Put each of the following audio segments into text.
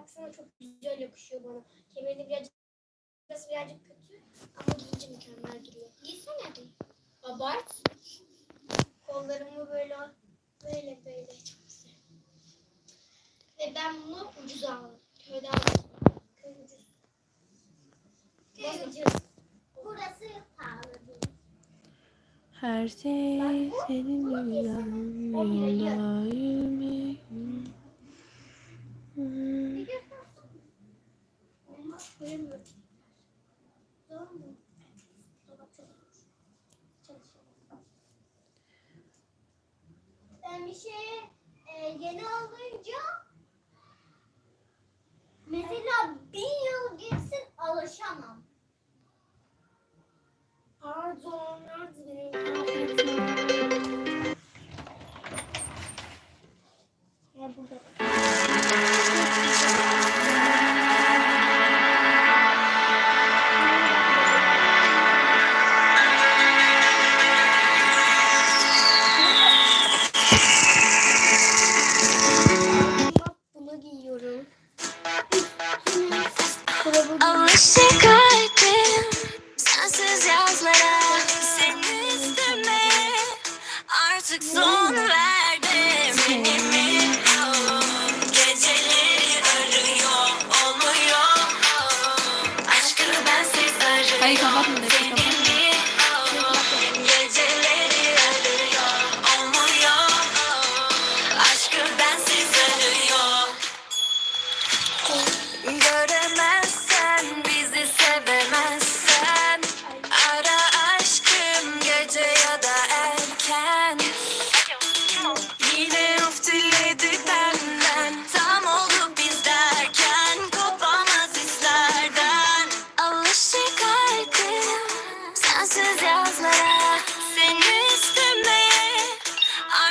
baksana çok güzel yakışıyor bana. Kemeri birazcık burası birazcık kötü ama giyince mükemmel duruyor. Giysene hadi. Abart. Kollarımı böyle böyle böyle çok güzel. Ve ben bunu ucuz aldım. Köyde aldım. Köy ucuz. Ne ucuz? Burası pahalı değil. Her şey senin yüzünden Çalışalım. Ben bir şeye Alışık kalbim Hayır kapatma Sensiz yazlara Seni üstüme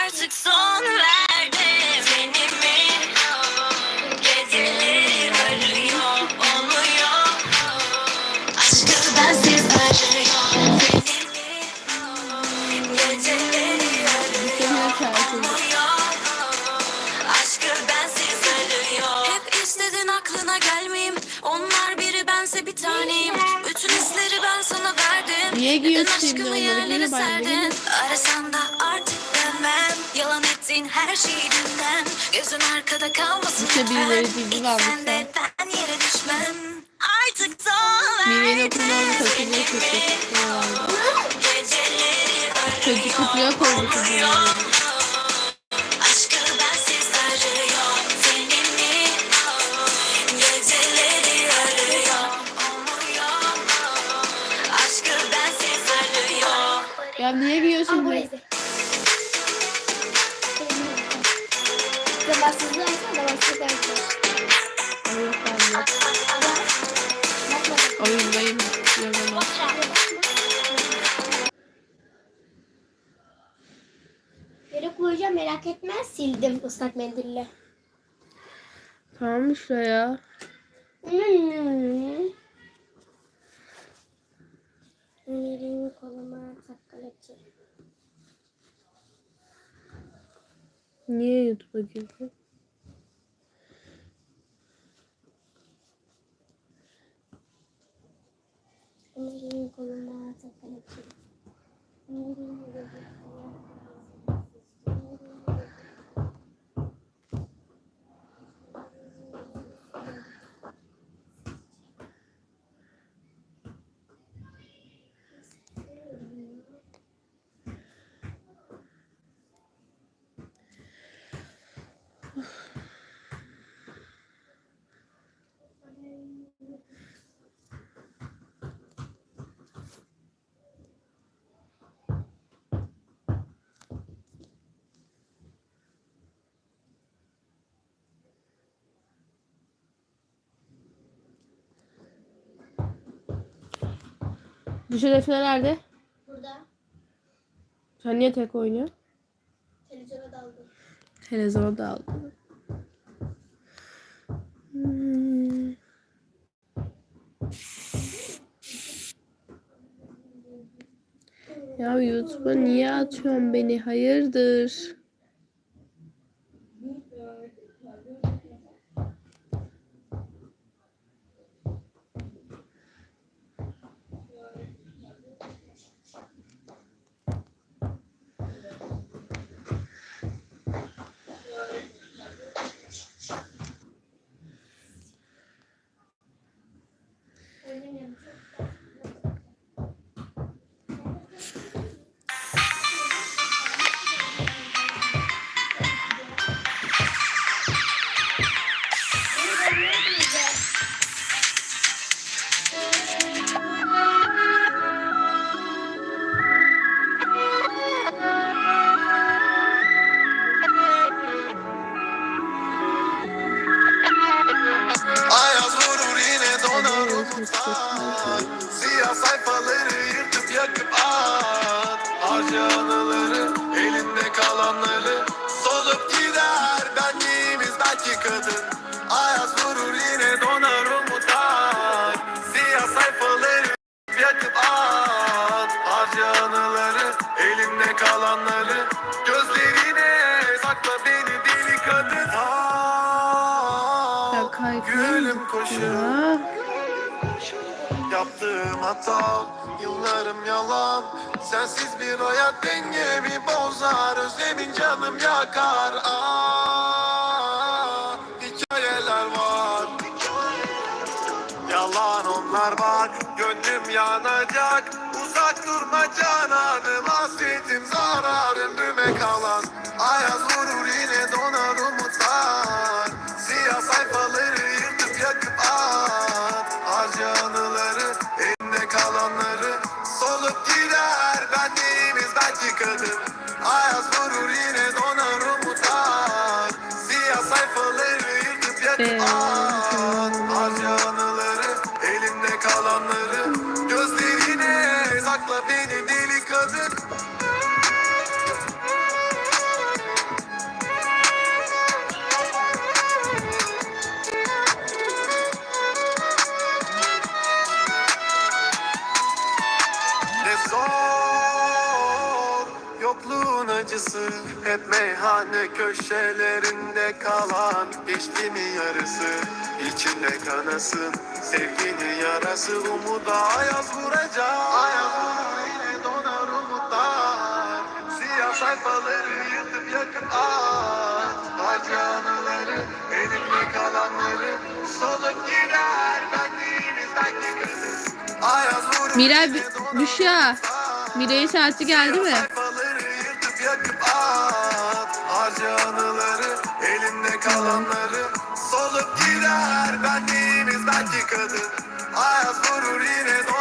Artık son verdim Seni mi Geceleri arıyor olmuyor Aşkı bensiz arıyor Geceleri arıyor olmuyor gelmeyeyim. Onlar biri bense bir taneyim. Bütün hisleri ben sana verdim. Niye giyiyorsun onları? Yine ben serdin? Değilim. Arasan da artık dönmem Yalan ettiğin her şeyi dinlen. Gözün arkada kalmasın İşte birileri dilli İlk varmış sen de ya. ben yere düşmem. Artık Meyvenin verdim okullarını takılıyor Çocuk kutuya koymuş Zamansızlığı açsana, zamansızlığı açsana. Oyundayım. Yazamam. Yere koyacağım merak etme. Sildim ıslak mendille. Tamam mı şuraya? Ömer'in koluma takkalıcı. Niye YouTube'a girdin? Ömer'in koluma takkalıcı. Bu şerefler nerede? Burada Sen niye tek oynuyorsun? televizyona daldım. Televizyona da aldım. Hmm. Ya YouTube'a niye atıyorsun beni? Hayırdır? Siyah sayfaları yırtıp yakıp at. Harca anıları elinde kalanları Solup gider. Benliğimiz belki kadın Ayaz vur Yaptığım hata Yıllarım yalan. Sensiz bir hayat dengemi bozar. Özlemin canım yakar. Aa, Hikayeler var. Yalan onlar bak Gönlüm yanacak. Uzak durma cananım Hasretim zarar. Ömrüme kalan Ayaz vurur yine donar yokluğun acısı Hep meyhane köşelerinde kalan Geçti mi yarısı. İçinde kanasın Sevginin yarası. Umuda ayaz vuracak Ayaz vurur yine donar umutlar. Siyah sayfaları yırtıp yakıp at. Harca anıları elimde kalanları Solup gider. Benliğimiz belki kızı Ayaz vurur Miray Büşra. Miray'ın saati geldi mi? Kalanları Solup gider. Benliğimiz belki kadın Ayaz vurur yine donar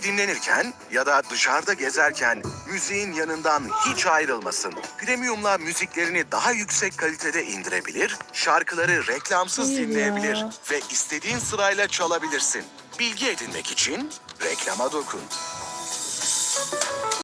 Evde dinlenirken ya da dışarıda gezerken müziğin yanından hiç ayrılmasın. Premium'la müziklerini daha yüksek kalitede indirebilir, şarkıları reklamsız Hayır dinleyebilir ya. ve istediğin sırayla çalabilirsin. Bilgi edinmek için reklama dokun.